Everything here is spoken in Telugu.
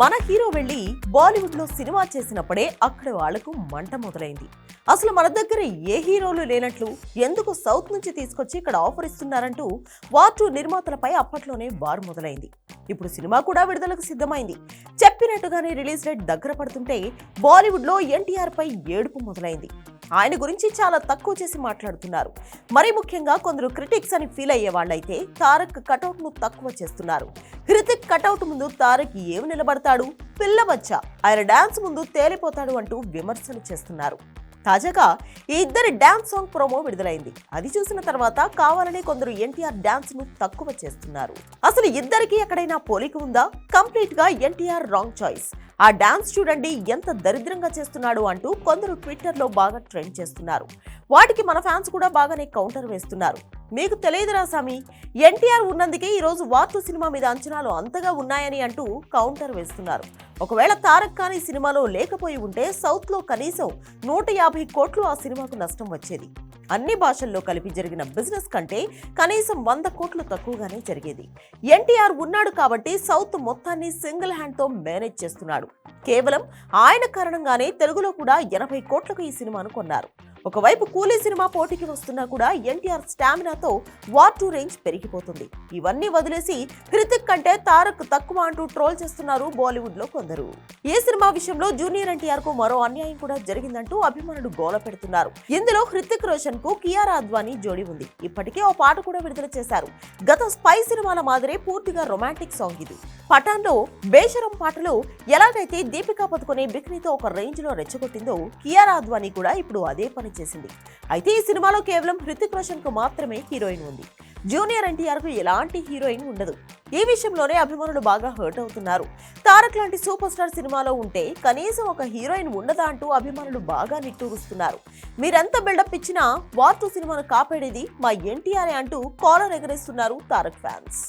మన హీరో వెళ్ళి బాలీవుడ్లో సినిమా చేసినప్పుడే అక్కడ వాళ్ళకు మంట మొదలైంది. అసలు మన దగ్గర ఏ హీరోలు లేనట్లు ఎందుకు సౌత్ నుంచి తీసుకొచ్చి ఇక్కడ ఆఫర్ ఇస్తున్నారంటూ వార్ టూ నిర్మాతలపై అప్పట్లోనే వారు మొదలైంది. ఇప్పుడు సినిమా కూడా విడుదలకు సిద్ధమైంది. చెప్పినట్టుగానే రిలీజ్ డేట్ దగ్గర పడుతుంటే బాలీవుడ్లో ఎన్టీఆర్ పై ఏడుపు మొదలైంది. ఆయన గురించి చాలా తక్కువ చేసి మాట్లాడుతున్నారు. మరీ ముఖ్యంగా కొందరు క్రిటిక్స్ అని ఫీల్ అయ్యే వాళ్ళైతే తారక్ కటౌట్ను తక్కువ చేస్తున్నారు. హృతిక్ కటౌట్ ముందు తారక్ ఏమి నిలబడతాడు? పిల్లబచ్చా ఆయన డాన్స్ ముందు తేలిపోతాడు అంటూ విమర్శలు చేస్తున్నారు. తాజాగా ఈ ఇద్దరి డాన్స్ సాంగ్ ప్రోమో విడుదలైంది. అది చూసిన తర్వాత కావాలని కొందరు ఎన్టీఆర్ డాన్స్ను తక్కువ చేస్తున్నారు. అసలు ఇద్దరికి ఎక్కడైనా పోలిక ఉందా? కంప్లీట్గా ఎన్టీఆర్ రాంగ్ చాయిస్. ఆ డాన్స్ చూడండి ఎంత దరిద్రంగా చేస్తున్నాడు అంటూ కొందరు ట్విట్టర్లో బాగా ట్రెండ్ చేస్తున్నారు. వాటికి మన ఫ్యాన్స్ కూడా బాగానే కౌంటర్ వేస్తున్నారు. మీకు తెలియదురా సామి ఎన్టీఆర్ ఉన్నందుకే ఈరోజు వార్త వార్తు సినిమా మీద అంచనాలు అంతగా ఉన్నాయని అంటూ కౌంటర్ వేస్తున్నారు. ఒకవేళ తారక్ ఖాన్ ఈ సినిమాలో లేకపోయి ఉంటే సౌత్లో కనీసం నూట యాభై కోట్లు ఆ సినిమాకు నష్టం వచ్చేది. అన్ని భాషల్లో కలిపి జరిగిన బిజినెస్ కంటే కనీసం వంద కోట్లు తక్కువగానే జరిగేది. ఎన్టీఆర్ ఉన్నాడు కాబట్టి సౌత్ మొత్తాన్ని సింగిల్ హ్యాండ్తో మేనేజ్ చేస్తున్నాడు. కేవలం ఆయన కారణంగానే తెలుగులో కూడా ఎనభై కోట్లకు ఈ సినిమాను కొన్నారు. ఒకవైపు కూలీ సినిమా పోటీకి వస్తున్నా కూడా ఎన్టీఆర్ స్టామినాతో వార్ టూ రేంజ్ పెరిగిపోతుంది. ఇవన్నీ వదిలేసి హృతిక్ కంటే తారక్ తక్కువ అంటూ ట్రోల్ చేస్తున్నారు బాలీవుడ్లో కొందరు. ఏ సినిమా విషయంలో జూనియర్ ఎన్టీఆర్కు మరో అన్యాయం కూడా జరిగిందంటూ అభిమానులు గోల పెడుతున్నారు. ఇందులో హృతిక్ రోషన్కు కియారా అద్వానీ జోడి ఉంది. ఇప్పటికే ఓ పాట కూడా విడుదల చేశారు. గత స్పై సినిమాల మాదిరే పూర్తిగా రొమాంటిక్ సాంగ్ ఇది. పఠాన్లో బేషరం పాటలు ఎలాగైతే దీపికా పదుకునే బిక్నీతో ఒక రేంజ్లో రెచ్చగొట్టిందో కియారా అద్వానీ కూడా ఇప్పుడు అదే పని చేసింది. అయితే ఈ సినిమాలో కేవలం హృతిక్ రోషన్కు మాత్రమే హీరోయిన్ ఉంది. జూనియర్ ఎన్టీఆర్కు ఎలాంటి హీరోయిన్ ఉండదు. ఈ విషయంలోనే అభిమానులు బాగా హర్ట్ అవుతున్నారు. తారక్ లాంటి సూపర్ స్టార్ సినిమాలో ఉంటే కనీసం ఒక హీరోయిన్ ఉండదా అంటూ అభిమానులు బాగా నిట్టూరుస్తున్నారు. మీరంతా బిల్డప్ ఇచ్చినా వార్తు సినిమాను కాపాడేది మా ఎన్టీఆర్ అంటూ కాలర్ ఎగరేస్తున్నారు తారక్ ఫ్యాన్స్.